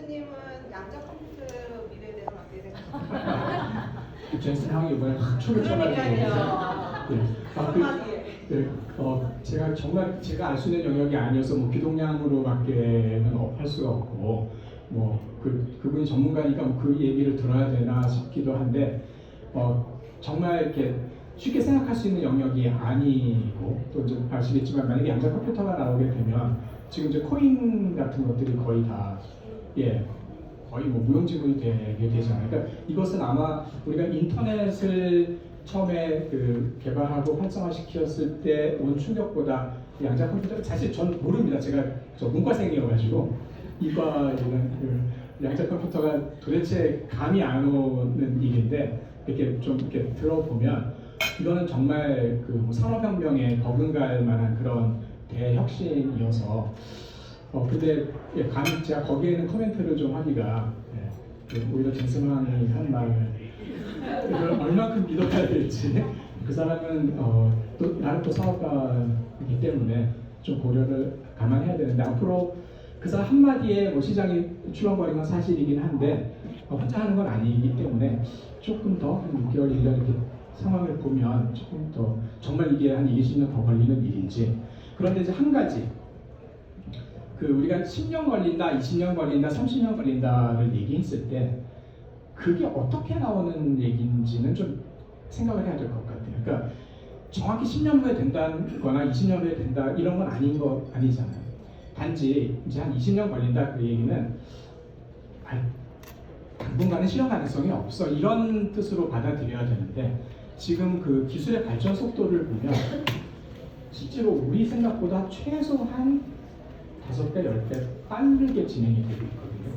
교수님은 양자 컴퓨터 미래에 대해서 어떻게 생각하세요? 제 상황이 이번에 초를 쳐가지고 그러니까요. 네. 아, 그. 네, 어, 제가 정말 제가 알 수 있는 영역이 아니어서 뭐 비동량으로밖에는 어- 할 수가 없고 뭐그 그분이 전문가니까 뭐 그 얘기를 들어야 되나 싶기도 한데 어, 정말 이렇게 쉽게 생각할 수 있는 영역이 아니고 또 이제 아시겠지만 만약에 양자 컴퓨터가 나오게 되면 지금 이제 코인 같은 것들이 거의 다 예. 거의 뭐 무용지물이 되게 되잖아요. 그러니까 이것은 아마 우리가 인터넷을 처음에 그 개발하고 활성화시켰을 때 온 충격보다 이 양자 컴퓨터 사실 전 모릅니다. 제가 저 문과생이어가지고 이과 이런 그 양자 컴퓨터가 도대체 감이 안 오는 일인데 이렇게 좀 이렇게 들어보면 이거는 정말 그뭐 산업혁명에 버금갈 만한 그런 대혁신이어서 어 근데 예, 감히 제가 거기에는 코멘트를 좀 하기가 예, 그 오히려 젠스만이 한 말을 이걸 얼마큼 믿어야 될지. 그 사람은 어, 또 나는 또 사업가이기 때문에 좀 고려를 감안해야 되는데 앞으로 그 사람 한마디에 뭐 시장이 출렁거리는 건 사실이긴 한데 어, 혼자 하는 건 아니기 때문에 조금 더 한 6개월, 1년 이렇게 상황을 보면 조금 더 정말 이게 한 20년 더 걸리는 일인지. 그런데 이제 한 가지 그 우리가 10년 걸린다, 20년 걸린다, 30년 걸린다를 얘기했을 때 그게 어떻게 나오는 얘기인지는 좀 생각을 해야 될 것 같아요. 그러니까 정확히 10년 후에 된다거나 20년 후에 된다 이런 건 아닌 거 아니잖아요. 단지 이제 한 20년 걸린다 그 얘기는 아, 당분간은 실현 가능성이 없어 이런 뜻으로 받아들여야 되는데 지금 그 기술의 발전 속도를 보면 실제로 우리 생각보다 최소한 다섯 배, 열 배 빠르게 진행이 되고 있거든요.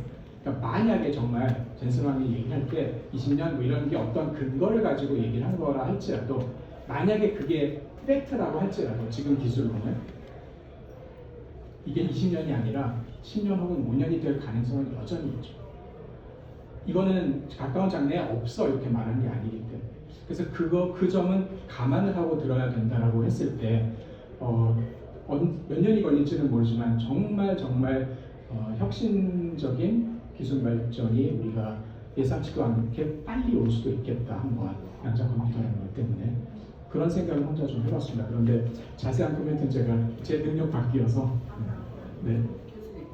그러니까 만약에 정말 젠슨왕이 얘기할 때 20년 뭐 이런 게 어떤 근거를 가지고 얘기를 한 거라 할지라도 만약에 그게 팩트라고 할지라도 지금 기술로는 이게 20년이 아니라 10년 혹은 5년이 될 가능성은 여전히 있죠. 이거는 가까운 장래에 없어 이렇게 말하는 게 아니기 때문에 그래서 그거 그 점은 감안을 하고 들어야 된다라고 했을 때 어, 언- 몇 년이 걸릴지는 모르지만 정말 정말 어, 혁신적인 기술 발전이 우리가 예상치도 않게 빨리 올 수도 있겠다 한번 양자 컴퓨터라는 것 때문에 그런 생각을 혼자 좀 해봤습니다. 그런데 자세한 코멘트는 제가 제 능력 밖이어서 네.